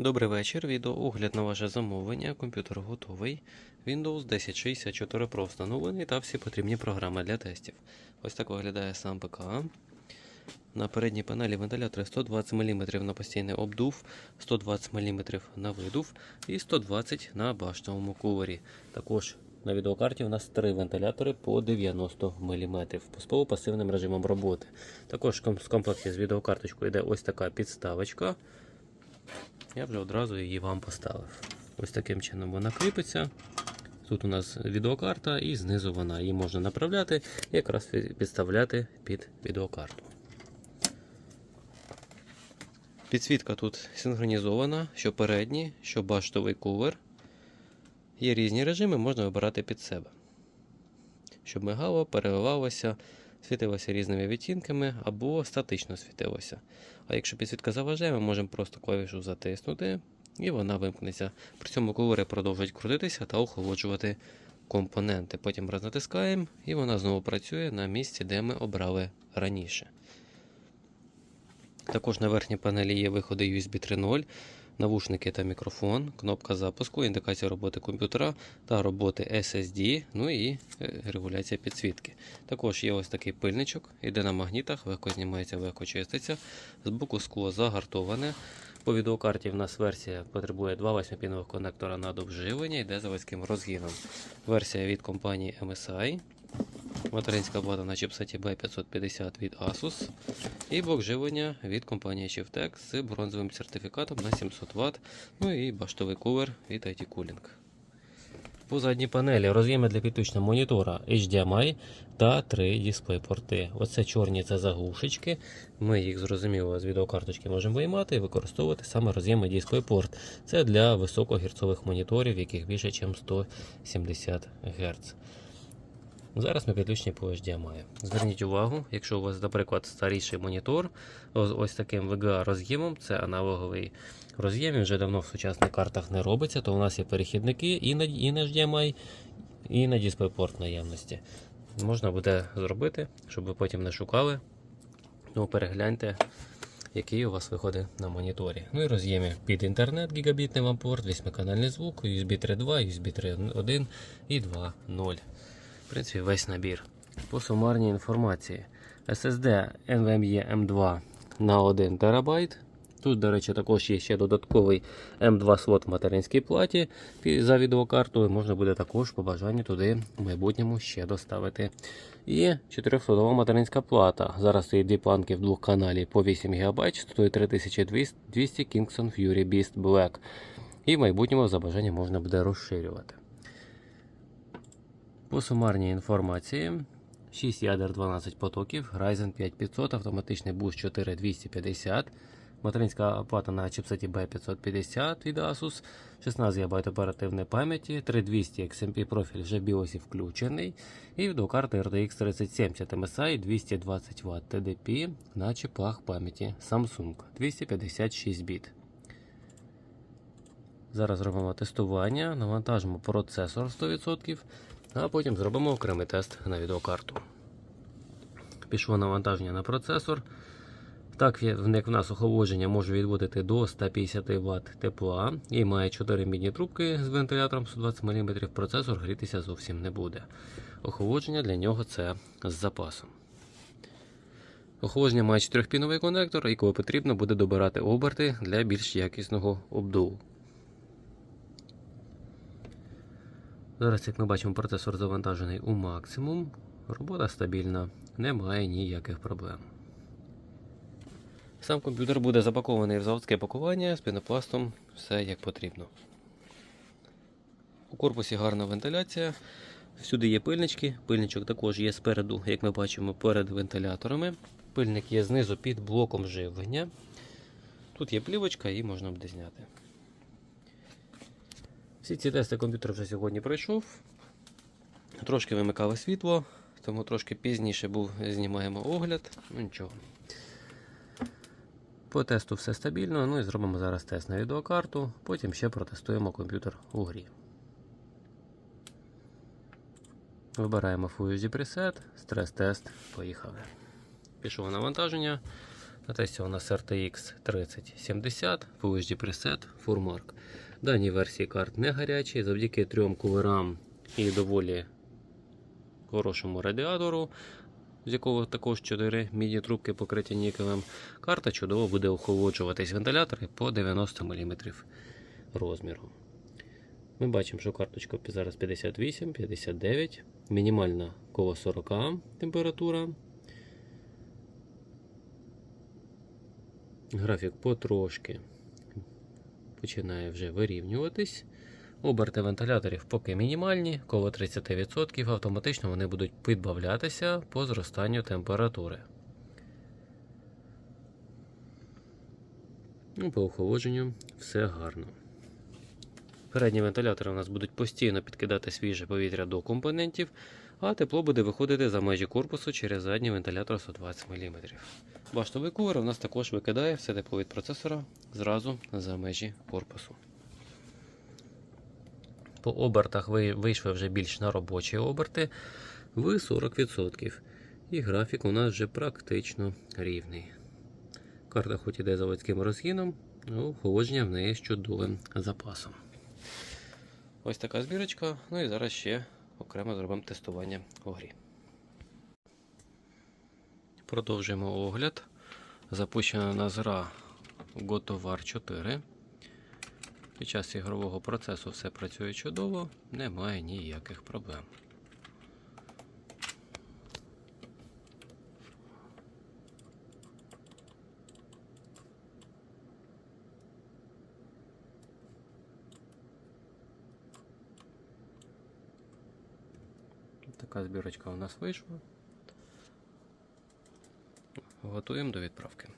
Добрий вечір. Відео огляд на ваше замовлення. Комп'ютер готовий. Windows 1064 Pro встановлений та всі потрібні програми для тестів. Ось так виглядає сам ПК. На передній панелі вентилятори 120 мм на постійний обдув, 120 мм на видув і 120 на баштовому кулері. Також на відеокарті у нас три вентилятори по 90 мм з полупасивним режимом роботи. Також в ком- в комплекті з відеокарточкою йде ось така підставочка. Я вже одразу її вам поставив. Ось таким чином вона кріпиться. Тут у нас відеокарта, і знизу вона її можна направляти і якраз підставляти під відеокарту. Підсвітка тут синхронізована, що передній, що баштовий кувер. Є різні режими, можна вибирати під себе. Щоб мигало, переливалося, світилося різними відтінками або статично світилося. А якщо підсвітка заважає, ми можемо просто клавішу затиснути і вона вимкнеться. При цьому кулери продовжують крутитися та охолоджувати компоненти. Потім раз натискаємо і вона знову працює на місці, де ми обрали раніше. Також на верхній панелі є виходи USB 3.0, навушники та мікрофон, кнопка запуску, індикація роботи комп'ютера та роботи SSD, ну і е, регуляція підсвітки. Також є ось такий пильничок, іде на магнітах, легко знімається, легко чиститься. Збоку скло загартоване. По відеокарті в нас версія потребує два 8-пінових конектора на довживлення, йде заводським розгіном. Версія від компанії MSI. Материнська плата на чіпсеті B550 від Asus. І блок живлення від компанії Chieftec з бронзовим сертифікатом на 700 Вт. Ну і баштовий кулер від IT Cooling. По задній панелі роз'єми для підключення монітора HDMI та три дисплей-порти. Оце чорні це заглушечки. Ми їх зрозуміло з відеокарточки можемо виймати і використовувати саме роз'єми DisplayPort. Це для високогірцових моніторів, яких більше, ніж 170 Гц. Зараз ми підключені по HDMI. Зверніть увагу, якщо у вас, наприклад, старіший монітор, ось, ось таким VGA роз'ємом, це аналоговий роз'єм, він вже давно в сучасних картах не робиться, то у нас є перехідники і на, і на HDMI, і на DisplayPort наявності. Можна буде зробити, щоб ви потім не шукали. Ну, перегляньте, який у вас виходить на моніторі. Ну і роз'єми під інтернет, гігабітний вам порт, 8-канальний звук, USB 3.2, USB 3.1 і 2.0. В принципі, весь набір. По сумарній інформації. SSD NVMe M2 на 1 ТБ. Тут, до речі, також є ще додатковий M2 слот в материнській платі за відеокартою. Можна буде також по бажанню туди в майбутньому ще доставити. І 400 материнська плата. Зараз стоїть дві планки в двох каналі по 8 ГБ, стоїть 3200 Kingston Fury Beast Black. І в майбутньому за бажанням можна буде розширювати. По сумарній інформації 6 ядер 12 потоків, Ryzen 5500, автоматичний буст 4250, материнська плата на чипсеті B550 від Asus, 16 ГБ оперативної пам'яті, 3200 XMP профіль вже в BIOS включений, і відеокарта RTX 3070 MSI 220 Вт TDP на чіпах пам'яті Samsung 256 біт. Зараз зробимо тестування, навантажимо процесор 100%, а потім зробимо окремий тест на відеокарту. Пішло навантаження на процесор. Так як в нас охолодження може відводити до 150 Вт тепла і має 4 мідні трубки з вентилятором 120 мм, процесор грітися зовсім не буде. Охолодження для нього це з запасом. Охолодження має 4-піновий конектор, і коли потрібно, буде добирати оберти для більш якісного обдуву. Зараз, як ми бачимо, процесор завантажений у максимум. Робота стабільна, немає ніяких проблем. Сам комп'ютер буде запакований в заводське пакування з пінопластом, все як потрібно. У корпусі гарна вентиляція. Всюди є пильнички. Пильничок також є спереду, як ми бачимо, перед вентиляторами. Пильник є знизу під блоком живлення. Тут є плівочка і можна буде зняти. Всі ці тести комп'ютер вже сьогодні пройшов. Трошки вимикали світло, тому трошки пізніше був, знімаємо огляд. Ну нічого. По тесту все стабільно. Ну і зробимо зараз тест на відеокарту, потім ще протестуємо комп'ютер у грі. Вибираємо Full Preset, стрес-тест, поїхали. Пішло навантаження. На тесті у нас RTX 3070, FUSD preset, Furmark. Дані версії карт не гарячі, завдяки трьом кулерам і доволі хорошому радіатору, з якого також 4 міні-трубки покриті нікелем. Карта чудово буде охолоджуватись вентилятори по 90 мм розміру. Ми бачимо, що карточка зараз 58, 59, мінімальна коло 40 температура. Графік потрошки починає вже вирівнюватись. Оберти вентиляторів поки мінімальні, коло 30%, автоматично вони будуть підбавлятися по зростанню температури. Ну, по охолодженню все гарно. Передні вентилятори у нас будуть постійно підкидати свіже повітря до компонентів, а тепло буде виходити за межі корпусу через задній вентилятор 120 мм. Баштовий кулер у нас також викидає все тепло від процесора зразу за межі корпусу. По обертах ви- вийшли вже більш на робочі оберти в 40%. І графік у нас вже практично рівний. Карта хоч іде заводським розгіном, але охолодження в неї з чудовим запасом. Ось така збірочка. Ну і зараз ще окремо зробимо тестування у грі. Продовжуємо огляд. Запущена на зра GoToWar 4. Під час ігрового процесу все працює чудово, немає ніяких проблем. Така збірочка у нас вийшла. Готуємо до відправки.